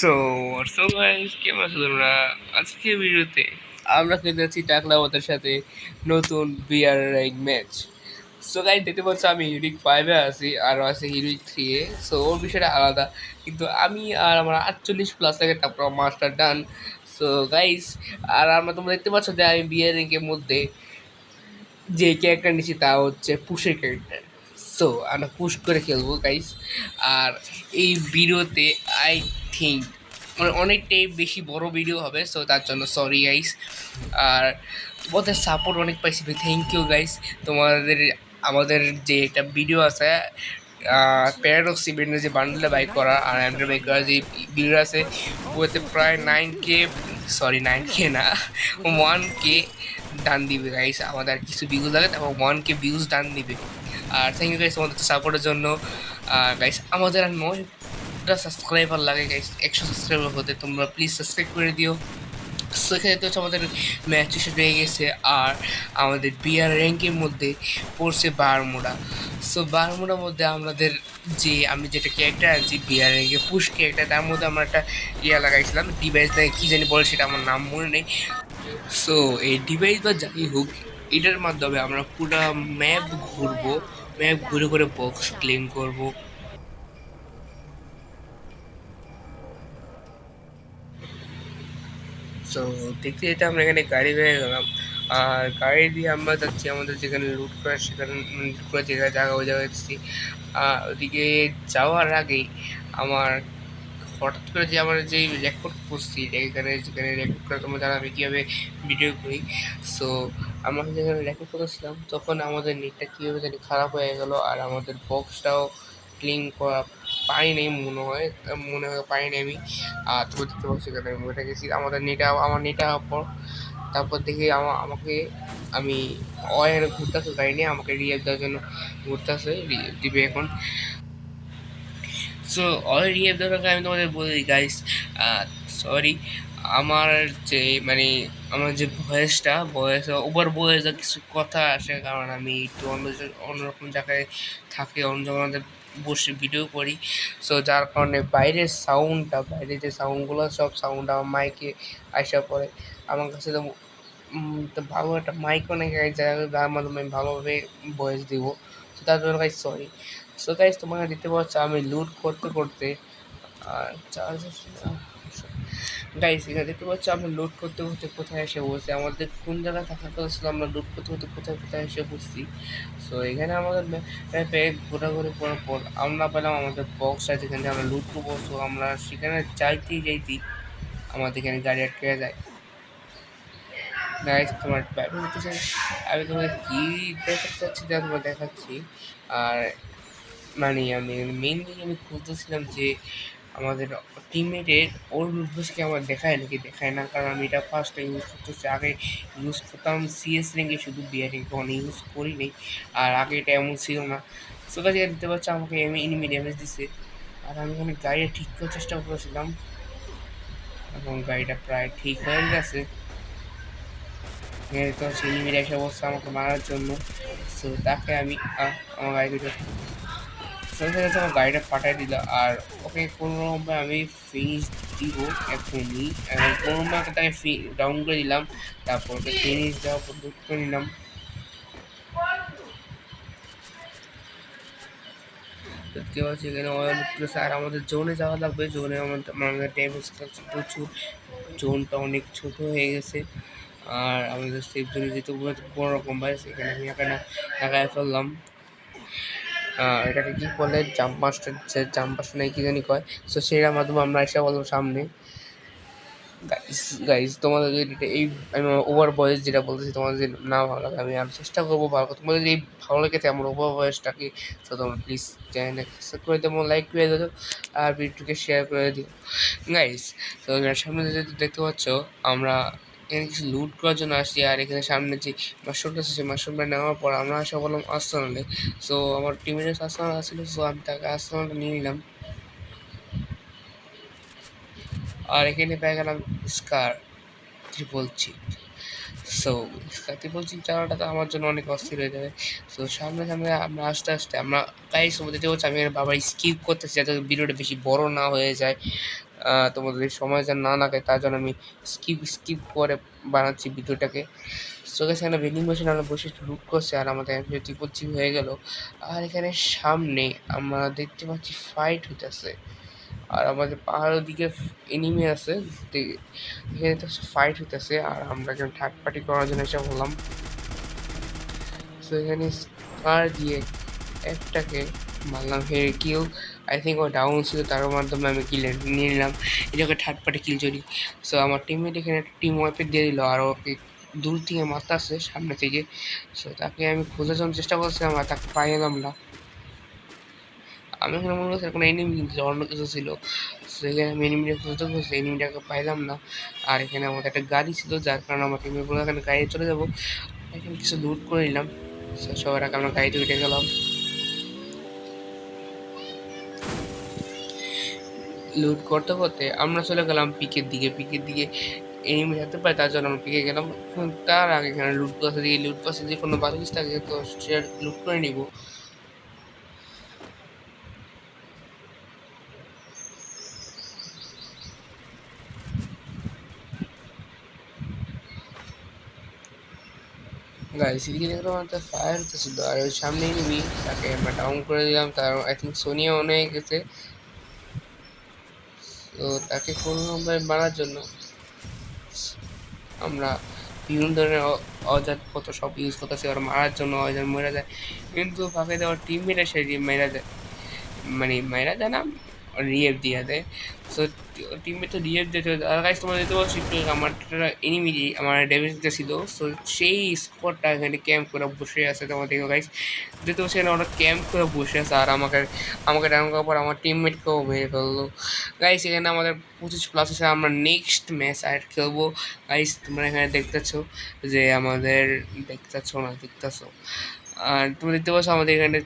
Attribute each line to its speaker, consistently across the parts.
Speaker 1: So so guys কেমন আছো তোমরা? আজকে ভিডিওতে আমরা খেলতে যাচ্ছি টাকলা ওদের সাথে নতুন BR rank match. So guys দেখতে পাচ্ছ আমি হিরোইক ফাইভে আছি আর আছে হিরোইক থ্রি এ। সো ওর বিষয়টা আলাদা, কিন্তু আমি আর আমার আটচল্লিশ প্লাস থেকে তারপর মাস্টার ডান সো গাইস আর আমরা তোমরা দেখতে পাচ্ছ যে আমি বিয়ার র্যাঙ্কের মধ্যে যে ক্যারেক্টার নিচ্ছি তা হচ্ছে পুষের ক্যারেক্টার সো আমরা পুশ করে খেলব গাইস আর এই ভিডিওতে আই মানে অনেকটাই বেশি বড় ভিডিও হবে সো তার জন্য সরি গাইস আর তোমাদের সাপোর্ট অনেক পাইছি থ্যাংক ইউ গাইস তোমাদের, আমাদের যে একটা ভিডিও আছে প্যারাডক্স ইভেন্টের যে বান্ডেলে বাইক করা, আর অ্যান্ড্রয়েড বাইক করা যে ভিডিও আছে, ওতে প্রায় nine K sorry nine K না ওয়ান কে ডান দিবে গাইস আমাদের কিছু ভিউজ লাগে, তারপর ওয়ান কে ভিউজ ডান দিবে। আর থ্যাংক ইউ গাইস আমাদের সাপোর্টের জন্য। গাইস আমাদের আর নয়টা সাবস্ক্রাইবার লাগে একশো সাবস্ক্রাইবার হতে, তোমরা প্লিজ সাবস্ক্রাইব করে দিও। সো এখানে তো হচ্ছে আমাদের ম্যাচ শেষ হয়ে গেছে আর আমাদের বিয়ার র্যাঙ্কের মধ্যে পড়ছে বারমুডা। সো বারমুডার মধ্যে আমাদের যে, আমি যেটা ক্যারেক্টার আছি বিয়ার র্যাঙ্কে পুশ ক্যারেক্টার তার মধ্যে আমরা একটা ইয়া লাগাইছিলাম ডিভাইস দিয়ে কী জানি বলে সেটা আমার নাম মনে নেই। সো এই ডিভাইস বা যাই হোক, এটার মাধ্যমে আমরা পুরো ম্যাপ ঘুরবো ম্যাপ ঘুরে ঘুরে বক্স ক্লেম করব। সো দেখতে যেতে আমরা এখানে গাড়ি হয়ে গেলাম। আর গাড়ি দিয়ে আমরা যাচ্ছি আমাদের যেখানে লুট করা সেখানে লুট করা যেখানে জায়গা ওই জায়গায় যাচ্ছি ওদিকে যাওয়ার আগেই আমার হঠাৎ করে যে আমরা যে রেকর্ড করছি এখানে, যেখানে রেকর্ড করে, তোমরা জানো আমি কীভাবে ভিডিও করি। সো আমরা যেখানে রেকর্ড করেছিলাম তখন আমাদের নেটটা কীভাবে জানি খারাপ হয়ে গেল, আর আমাদের বক্সটাও ক্লিন করা পাইনি মনে হয় মনে হয় পাইনি আমি। আর তো দেখতে পাচ্ছি এখানে আমি উঠে গেছি আমাদের নেটা, আমার নেটা পর। তারপর দেখি, আমা, আমাকে, আমি অয়ের ঘুরতেছে গাড়ি নিয়ে আমাকে রিয়েল দেওয়ার জন্য ঘুরতেছে দিবে এখন। সো অলরেডি এর দরকার আমি তোমাদের বলে দিই গাইস সরি আমার যে মানে আমার যে ভয়েসটা ভয়েস ওভার ভয়েসে কিছু কথা আসে, কারণ আমি একটু অন্য অন্যরকম জায়গায় থাকি, অন্য জায়গায় বসে ভিডিও করি। সো যার কারণে বাইরের সাউন্ডটা বাইরে যে সাউন্ডগুলো সব সাউন্ড আমার মাইকে আসা পড়ে। আমার কাছে তো ভালো একটা মাইকও নেই যার মাধ্যমে আমি ভালোভাবে বয়েস দিব। সো তার জন্য কাজ সরি সো তাই তোমাকে দেখতে পাচ্ছ, আমি লুট করতে করতে আর চার্জ গাইস এখানে দেখতে পাচ্ছ, আমরা লুট করতে করতে কোথায় এসে বসছি? আমাদের কোন জায়গায় থাকার কথা ছিল, আমরা লুট করতে করতে কোথায় কোথায় এসে বসছি? সো এখানে আমাদের ম্যাপে ঘোরাঘুরি করার পর আমরা পেলাম আমাদের বক্স আছে, যেখানে আমরা লুট করব। সো আমরা সেখানে যাইতেই যাইতেই আমাদের এখানে গাড়ি আটকে যায়। গাইস তোমার আমি তোমাদের কী দেখাতে চাচ্ছি যা তোমার দেখাচ্ছি। আর মানে আমি মেনলি আমি খুঁজতেছিলাম যে আমাদের টিমমেটের ওর মুখোশকে আমার দেখায় নাকি? দেখায় না, কারণ আমি এটা ফার্স্ট টাইম ইউজ করতেছি আগে ইউজ করতাম সিএস র্যাঙ্কে শুধু বিয়ার র্যাঙ্কে কখনো ইউজ করি নি আর আগে এটা এমন ছিল না। সো কাজে দিতে পারছে, আমাকে এমনি ইনিমি ড্যামেজ দিছে। আর আমি ওখানে গাড়িটা ঠিক করার চেষ্টা করেছিলাম। এবং গাড়িটা প্রায় ঠিক হয়ে গেছে। তো সেই ইনিমির এসে বসছে আমাকে মারার জন্য। সো তাকে আমি আমার গাড়ি দুটো সেখানে আমার গাড়িটা পাঠিয়ে দিল, আর ওকে কোনো রকমভাবে আমি ফিনিশ দিব এখনই। এবং কোনো রকমভাবে তাকে ফি ডাউন করে দিলাম, তারপর ওকে ফিনিশ দেওয়ার পর দুধ করে নিলাম। দেখতে পাচ্ছি এখানে অয়েল আর আমাদের জোনে যাওয়া লাগবে, জোনে আমাদের আমাদের প্রচুর। জোনটা অনেক ছোট হয়ে গেছে। আর আমাদের সেফ জোনে যেতে বড় রকম ভাই সেখানে আমি এখানে লাগাই ফেললাম এটাকে কী বলে জাম্প মাস্টার যে জাম্প মাস্টার নাকি কী জানি কয়। সো সেটার মাধ্যমে আমরা এসে বলব সামনে। গাইস গাইস তোমাদের যদি এই, আমি ওভার বয়েস যেটা বলতেছি, তোমাদের যদি না ভালো লাগে, আমি আর চেষ্টা করব ভালো তোমাদের যদি ভালো লেগেছে, আমার ওভার বয়েসটাকে তো তোমরা প্লিজ চ্যানেলটা সাবস্ক্রাইব করে দেবো লাইক করে দেবো আর ভিডিওকে শেয়ার করে দিও। গাইস তো সামনে যদি দেখতে পাচ্ছ, আমরা এখানে কিছু লুট করার জন্য আসছি, আর এখানে সামনে যে মাশরুমটা আছে, সেই মাশরুমটা নেওয়ার পর আমরা আসা বললাম আস্তানালে সো আমার টিমের আস্তানা আসছিল সো আমি তাকে আস্তানাটা নিয়ে নিলাম। আর এখানে পেয়ে গেলাম scar triple chip so triple chip চালাটা তো আমার জন্য অনেক অস্থির হয়ে যাবে। সো সামনে সামনে আমরা আস্তে আস্তে, আমরা গাইস দেখতে হচ্ছে আমি বাবার স্কিপ করতেছি, যাতে ভিডিওটা বেশি বড় না হয়ে যায়। তোমাদের সময় যেন না লাগে তার জন্য আমি স্কিপ স্কিপ করে বানাচ্ছি ভিডিওটাকে। গেছে এখানে ভেন্ডিং মেশিন আমরা বসে লুট করছে আর আমাদের এমপি ত্রিপল হয়ে গেল। আর এখানে সামনে আমরা দেখতে পাচ্ছি ফাইট হইতেছে। আর আমাদের পাহাড়ের দিকে এনিমি আছে এখানে তো ফাইট হইতেছে আর আমরা এখানে থার্ড পার্টি করার জন্য এসে বললাম। সো এখানে স্কার দিয়ে একটাকে মারলাম হেরে কিল আই থিঙ্ক ও ডাউন ছিল তার মাধ্যমে আমি কিল নিয়ে নিলাম। এটাকে থার্ড পার্টি কিল চলি সো আমার টিমমেট এখানে একটা টিম ওয়াইপে দিয়ে দিল, আর ওকে দূর থেকে মারতে আসছে সামনে থেকে। সো তাকে আমি খোঁজার জন্য চেষ্টা করছিলাম, আর তাকে পাই গেলাম না। আমি এখানে মনে করছি কোনো এনিমি অন্য কিছু ছিল। সেখানে আমি এনিমিটা খুঁজতে খুঁজতে এনিমিটাকে পাইলাম না। আর এখানে আমাদের একটা গাড়ি ছিল, যার কারণে আমার টিমের বলে এখানে গাড়ি চলে যাব। এখানে কিছু লুট করে নিলাম। সবার আগে আমরা গাড়িতে উঠে গেলাম। লুট করতে করতে আমরা চলে গেলাম পিকের দিকে পিকের দিকে এনিমি থাকতে পারে তার জন্য আমরা পিকে গেলাম। তার আগে এখানে লুট পাশে দিকে লুট পাশে যে কোনো ভালো থাকে তো সে লুট করে নিব। গাড়ি সিরিকে দেখলাম একটা ফায়ার ছিল আর ওই সামনেই নিবি তাকে আমরা ডাউন করে দিলাম, তার আই থিঙ্ক সোনিয়া অনে গেছে। তো তাকে কোনোভাবে মারার জন্য আমরা বিভিন্ন ধরনের অজাত কত সব ইউজ করতেছি। আর মারার জন্য অজাত মেরা যায়। কিন্তু ফাঁকে দেওয়ার টিম মেরে সে মেরা যায়। মানে মেরা যায় না রিয়েভ দিয়ে দেয় সো টিমমেট তো রিয়েভ দিতে আর গাইস তোমরা দেখতে পাচ্ছ আমার এনিমি আমার ড্যামেজ দিতে ছিল সো সেই স্পটটা এখানে ক্যাম্প করে বসে আছে তোমার দেখো গাইস দেখতে পাচ্ছি এখানে ওরা ক্যাম্প করে বসে আছে আর আমাকে আমাকে ডাউন করার পর আমার টিমমেটকেও মেরে ফেলল গাইস এখানে আমাদের পঁচিশ প্লাস আছে আমরা নেক্সট ম্যাচ আর খেলব গাইস তোমরা এখানে দেখতেছ যে আমাদের দেখতেছো না দেখতেছো আর তুমি দেখতে পাচ্ছ আমাদের এখানে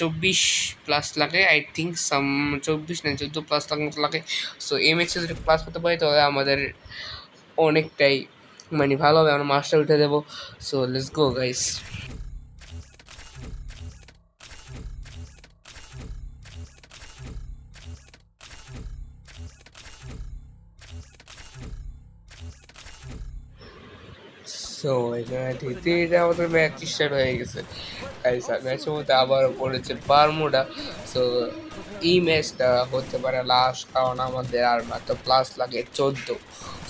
Speaker 1: চব্বিশ প্লাস লাগে আই থিঙ্ক সাম চব্বিশ না, চোদ্দ প্লাস লাগে। সো এম এক্সে যদি প্লাস করতে পারি, তাহলে আমাদের অনেকটাই মানে ভালো হবে, আমরা মাস্টার উঠে দেবো। So let's go guys so এখানে ধীরে আমাদের ম্যাচ স্টার্ট হয়ে গেছে গাইস ম্যাচের মধ্যে আবারও পড়েছে বারমুডা সো এই ম্যাচটা হতে পারে লাস্ট কারণ আমাদের আর মাত্র প্লাস লাগে চোদ্দ।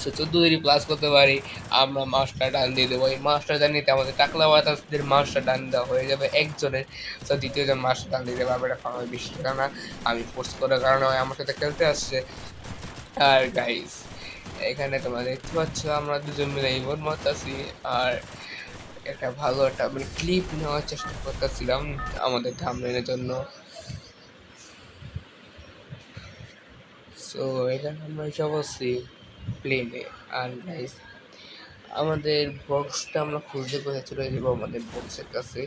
Speaker 1: সো চোদ্দ যদি প্লাস করতে পারি, আমরা মাস্টার ডান দিয়ে দেবো। এই মাস্টার ডান নিতে আমাদের টাকলা বাতাসদের মাস্টার ডান দেওয়া হয়ে যাবে একজনের। সো দ্বিতীয়জন মাস্টার ডান দিতে পারবে এটা কারণ বেশি টাকা না। আমি ফোর্স করার কারণে আমার সাথে খেলতে আসছে। আর গাইস এখানে তোমরা দেখতে পাচ্ছ, আমরা দুজন মিলে ইমোট মারতাছি, আর একটা ভালো একটা মানে ক্লিপ নেওয়ার চেষ্টা করতেছিলাম আমাদের থামলেনের জন্য। সো এখানে আমরা এসে অবশ্যই প্লেনে আর আমাদের বক্সটা আমরা খুঁজতে কোথায় চলে যাব আমাদের বক্সের কাছে।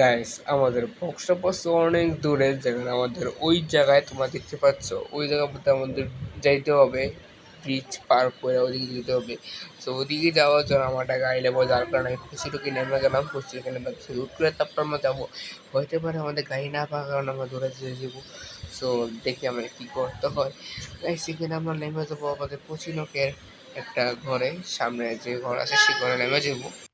Speaker 1: গাইস আমাদের বক্সটা পড়ছে অনেক দূরে, যেখানে আমাদের ওই জায়গায় তোমরা দেখতে পাচ্ছ। ওই জায়গার মধ্যে আমাদের যাইতে হবে ব্রিজ পার করে ওদিকে যেতে হবে। তো ওদিকে যাওয়ার জন্য আমার একটা গাড়ি নেব যার কারণে আমি খুশিটুকি নেমে গেলাম খুশিটুকি নেমে রুট করে তারপর আমরা যাব। হইতে পারে আমাদের গাড়ি না পাওয়ার কারণে আমরা দূরে যেতে যাব। সো দেখি আমরা কী করতে হয়। গাইস সেখানে আমরা নেমে যাব আমাদের পচিনকের একটা ঘরে। সামনে যে ঘর আছে, সেই ঘরে নেমে যাব।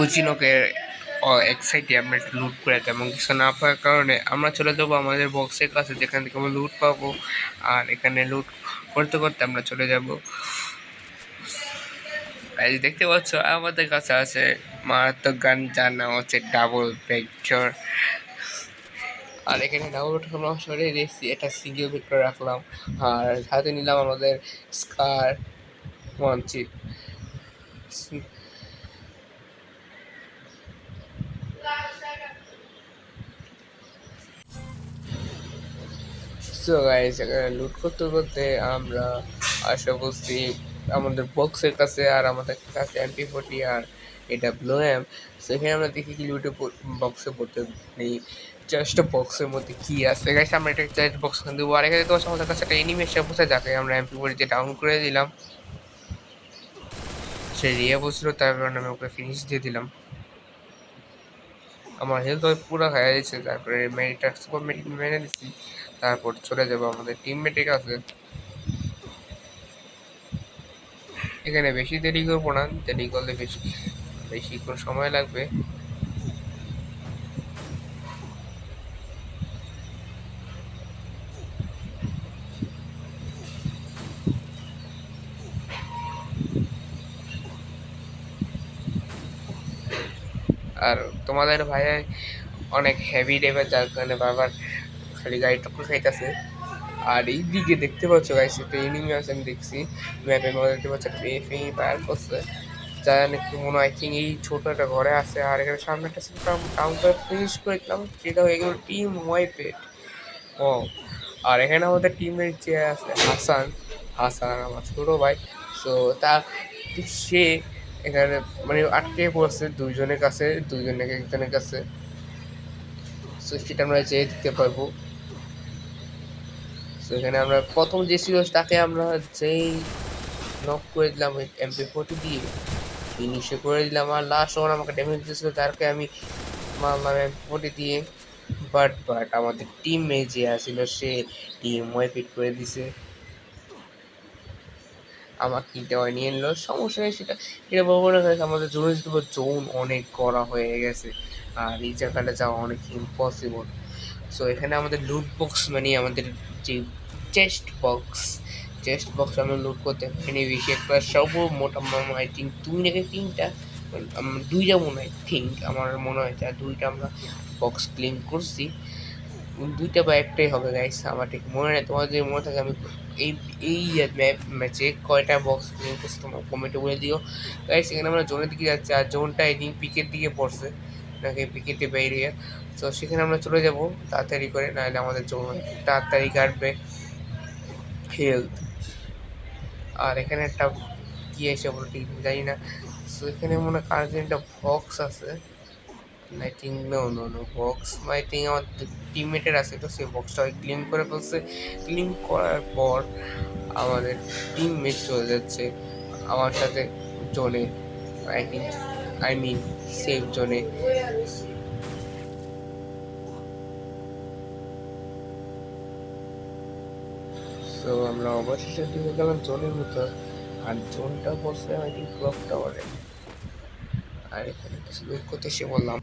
Speaker 1: উচিনকে এক সাইডে আমরা লুট করে তেমন কিছু না পাওয়ার কারণে আমরা চলে যাব আমাদের বক্সের কাছে, যেখান থেকে আমরা লুট পাবো। আর এখানে লুট করতে করতে আমরা চলে যাব। এই দেখতে পাচ্ছ, আমাদের কাছে আছে মারাত্মক গান, যার নাম হচ্ছে ডাবল ভেক্টর আর এখানে ডাবল আমরা সরিয়ে দিয়েছি এটা সিঙ্গেল ভেক্টর রাখলাম। আর হাতে নিলাম আমাদের scar one chip so guys লুট করতে করতে আমরা আশা করছি আমাদের বক্সের কাছে আর আমাদের কাছে এমপি ফোর্টি আর এটা ব্লো এম সেখানে আমরা দেখি কি লুটে বক্সে পড়তে নেই। জাস্ট বক্সের মধ্যে কি আছে? গাইস আমরা এটা জাস্ট বক্স দেবো। আর এখানে তো আমাদের কাছে একটা এনিমেশন বসে যাকে আমরা এমপি ফোর্টিতে ডাউন করে দিলাম। সে রিয়া বলছিল তার কারণে আমি ওকে ফিনিশ দিয়ে দিলাম। আমার হেলথ ওই পুরো হয়ে দিচ্ছে তারপরে মেডিটা সুপার মেডিক মেনে দিচ্ছি তারপর চলে যাব আমাদের টিমমেটের কাছে। এখানে বেশি দেরি করব না, দেরি করলে বেশি, বেশিক্ষণ সময় লাগবে। আর তোমাদের ভাই অনেক হেভি ডেভেল যার কারণে বারবার খালি গাড়ি টক্কর খাইতেছে। আর এই দিকে দেখতে পাচ্ছ গাইস একটা এনিমি আছে, আমি দেখছি। ম্যাপের মধ্যে দেখতে পাচ্ছ, একটা ফায়ার করছে। যা একটু মনে হয় থিঙ্ক এই ছোটো একটা ঘরে আছে। আর এখানে সামনে একটা টাউন করে ফিনিশ করে দিলাম সেটা হয়ে গেল টিম ওয়াইপেট ও আর এখানে আমাদের টিমের যে আছে, হাসান। হাসান, আমার ছোটো ভাই। সো তা সে এখানে মানে আটকে পড়ছে, দুইজনের কাছে দুইজনের একজনের কাছে। সো সেটা আমরা যেয়ে দিতে পারব। সো এখানে আমরা প্রথম যে ছিল তাকে আমরা যেই নক করে দিলাম ওই এমপি ফোর্টি দিয়ে ফিনিশে করে দিলাম। আর লাস্ট ওভার আমাকে ড্যামেজ দিয়েছিল, তারকে আমি মারলাম এমপি ফোর্টি দিয়ে। বাট বাট আমাদের টিম যে আসছিল সে টিম ওয়াইপিট করে দিছে। আমার কিনতে হয় নিয়ে নিল সমস্যা নেই, সেটা এটা বলব না। আমাদের জোন জোন অনেক করা হয়ে গেছে। আর এই জায়গাটা যাওয়া অনেক ইম্পসিবল সো এখানে আমাদের লুট বক্স মানে আমাদের যে চেস্ট বক্স চেস্ট বক্স আমরা লুট করতে পারিনি। বেশি একটা সব মোটা আই থিঙ্ক দুই নাকি তিনটা দুইটা মনে হয় থিঙ্ক আমার মনে হয় যা দুইটা আমরা বক্স ক্লিন করছি। দুইটা বা একটাই হবে গাইস আমার ঠিক মনে নেই। তোমার যদি মনে থাকে, আমি এই এই ম্যাচে কয়টা বক্স করছি তোমার কমেন্টে বলে দিও। গাইস এখানে আমরা জোনের দিকে যাচ্ছি, আর জোনটা এই দিন পিকের দিকে পড়ছে, নাকি পিকেটে বেরিয়ে তো সেখানে আমরা চলে যাব, তাড়াতাড়ি করে, নাহলে আমাদের জোন তাড়াতাড়ি কাটবে। হেলথ আর এখানে একটা কী এসে বলো ঠিক, জানি না। সো এখানে মনে হয় কার একটা বক্স আছে। Think no no no box think আমার টিমমেটের আছে, তো সেই বক্সটা ক্লিন করে ফেলছে। ক্লিন করার পর আমাদের টিমমেট চলে যাচ্ছে, আমার সাথে জোনে আই আই মিন সেফ জোনে তো আমরা অবশেষে ঢুকে গেলাম জোনের ভিতর। আর জোনটা বলছে আই থিঙ্ক ক্লক টাওয়ারে আর এখানে কিছু লোক করতে এসে বললাম।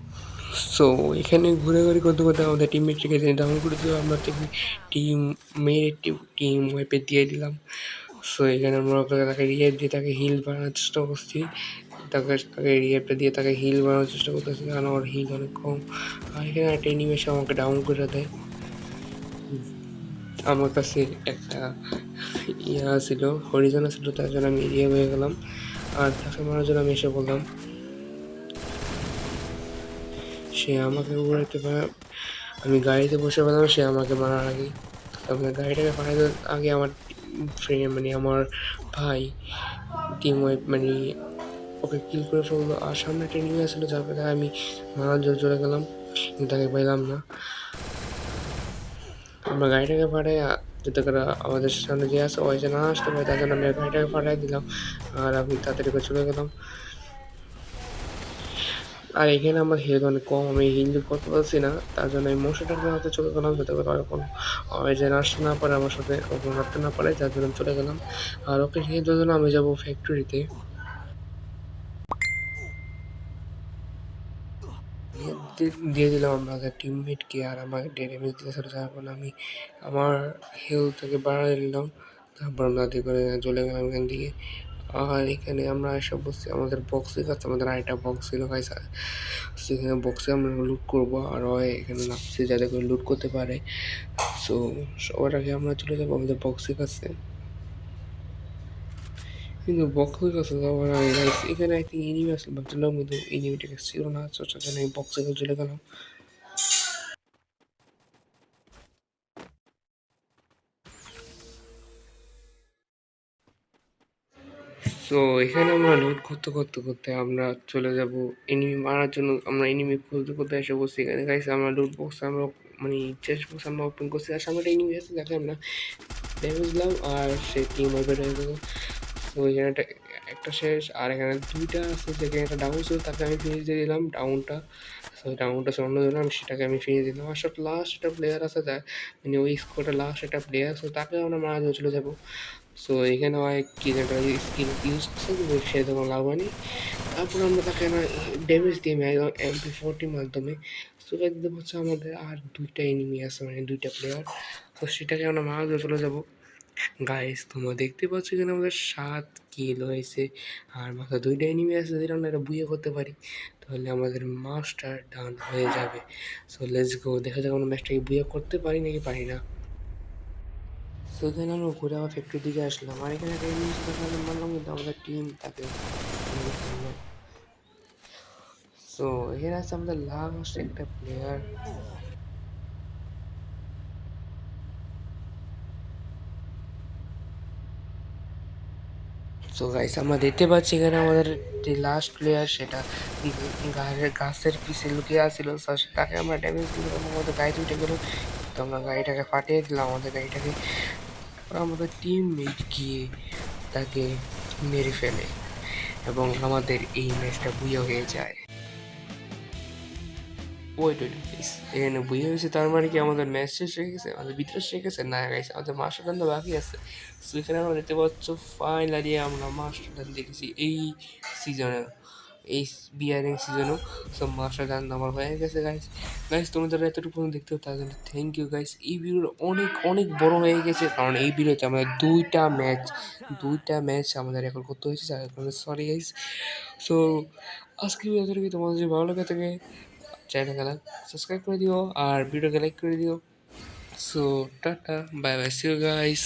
Speaker 1: সো এখানে ঘুরে ঘুরে করতে করতে আমাদের টিমমেটকে ডাউন করে দিলাম আমরা টিম মেরে টিম ওয়েপে দিয়ে দিলাম। সো এখানে আমরা তাকে রিয়েপ দিয়ে, তাকে হিল বানানোর চেষ্টা করছি। তাকে তাকে রিয়েপটা দিয়ে তাকে হিল বানানোর চেষ্টা করতেছি, কারণ আমার হিল অনেক কম। আর এখানে একটা এনিমেশন আমাকে ডাউন করে দেয়। আমার কাছে একটা ইয়া ছিল, হরিজন ছিল, তার জন্য আমি ইয়ে হয়ে গেলাম। আর তাকে মারার জন্য আমি এসে বললাম সে আমাকে উড়াইতে পারে। আমি গাড়িতে বসে পেলাম, সে আমাকে মারার আগে। তারপরে গাড়িটাকে পাঠাতে আগে আমার ফ্রেন্ড মানে আমার ভাই টিম ওয়াইফ মানে ওকে কিল করে ফেলল। আর সামনে নিয়ে আসলো, যার কথা আমি মারার জোর চলে গেলাম। কিন্তু তাকে পাইলাম না। আমরা গাড়িটাকে পাঠাই যাতে করে আমাদের সামনে যে আসে ওই যে না আসতে পারে, তার জন্য আমি গাড়িটাকে পাঠাই দিলাম। আর আমি তাড়াতাড়ি করে চলে গেলাম। আর এখানে আমার হেলথ অনেক কম আমি হিল করতে পারছি না, তার জন্য আমি মশাটার হাতে চলে গেলাম যাতে করে ওরকম ওই যে আসতে না পারে, আমার সাথে ওরকম হাঁটতে না পারে, যার জন্য চলে গেলাম। আর ওকে হেল জন্য আমি যাব ফ্যাক্টরিতে দিয়ে দিলাম আমাদের টিমমেটকে আর আমাকে ড্যামেজ দিতে তারপর আমি আমার হেলথটাকে বাড়াই দিলাম তারপর আমরা করে চলে গেলাম এখান থেকে। আর এখানে আমরা এসব বসছি। আমাদের বক্সের কাছে, আমাদের আরেকটা বক্স ছিল ভাই সেখানে বক্সে আমরা লুট করব। আর ওই এখানে নামছে যাতে করে লুট করতে পারে। সো সবার আগে আমরা চলে যাব আমাদের বক্সের কাছে। কিন্তু বক্সের কাছে যাওয়ার আগে এখানে থিঙ্ক এনিমি আসলে ভাবছিলাম কিন্তু এনিমিটাকে ছিল না সেখানে আমি বক্সে চলে গেলাম। তো এখানে আমরা লুট করতে করতে করতে আমরা চলে যাব এনিমি মারার জন্য। আমরা এনিমি খুলতে খুলতে এসে বসছি। এখানে গাইছে আমরা লুট বক্স আমরা মানে চেস্ট বক্স আমরা ওপেন করছি। আর সামনে এনিমি আছে দেখে আমরা ড্যামেজ দিলাম, আর সে টিম ওভার হয়ে গেল। তো এখানে একটা শেষ, আর এখানে দুইটা আছে, যেখানে একটা ডাউন ছিল, তাকে আমি ফিনিশ দিয়ে দিলাম ডাউনটা সো ডাউনটা অন্য দিলাম, সেটাকে আমি ফিনিশ দিলাম। আর সব লাস্ট একটা প্লেয়ার আছে যায় মানে ওই স্কোয়াডে লাস্ট একটা প্লেয়ার আছে তাকে আমরা মারা চলে যাব। সো এখানে হয় কি একটা স্কিল ইউজ করছে কিন্তু সে তখন লাভ হয়নি। তারপর আমরা তাকে না ড্যামেজ দিয়ে একদম এমপি ফোরটির মাধ্যমে। সো দিতে হচ্ছে আমাদের আর দুইটা এনিমি আছে মানে দুইটা প্লেয়ার তো সেটাকে আমরা মারা দিয়ে চলে যাব। গাইস তোমরা দেখতে পাচ্ছ এখানে আমাদের সাত কিল হয়েছে, আর মাথা দুইটা এনিমি আছে যেটা আমরা এটা বুয়ে করতে পারি। তাহলে আমাদের মাস্টার ডান হয়ে যাবে। সো লেটস গো দেখা যাক আমরা ম্যাচটাকে বুয়ে করতে পারি নাকি পারি না। সো এখানে আমরা ঘুরে আবার ফ্যাক্টরির দিকে আসলাম। আর এখানে একটা খেলা কিন্তু আমাদের টিম তাকে সো এখানে আছে আমাদের লাস্ট একটা প্লেয়ার গাইস আমরা দেখতে পাচ্ছি এখানে আমাদের যে লাস্ট প্লেয়ার সেটা গাছের পিছে লুকিয়ে আসছিল তাকে আমরা ড্যামেজ দিলাম, আমাদের গাড়ি উঠে গেল। তো আমরা গাড়িটাকে ফাটিয়ে দিলাম, আমাদের গাড়িটাকে আমাদের টিম মেট গিয়ে তাকে মেরে ফেলে এবং আমাদের এই ম্যাচটা বুইয়া হয়ে যায়। ওয়েট ওয়েট এখানে বুঝে হয়েছে, তার মানে কি আমাদের ম্যাচ শেষ হয়ে গেছে? আমাদের বিতরণ শেষ গেছে? না গাইছে আমাদের মাস্টার বাকি আছে। সো এখানে আমরা দেখতে পাচ্ছ ফাইনালি আমরা মাস্টার ডান দেখেছি এই সিজনে এই বিয়ারিং সিজনেও সো মাস্টার ডান আমার হয়ে গেছে গাইস গাইস তোমাদের এতটুকু দেখতে তার জন্য থ্যাংক ইউ গাইস এই ভিডিওটা অনেক অনেক বড় হয়ে গেছে, কারণ এই ভিডিওতে আমাদের দুইটা ম্যাচ দুইটা ম্যাচ আমাদের রেকর্ড করতে হয়েছে সরি গাইস সো আজকে ভিডিওটা তোমাদের যদি ভালো লাগে থাকে চ্যানেলকে সাবস্ক্রাইব করে দিও, আর ভিডিওকে লাইক করে দিও। So tata bye bye see you guys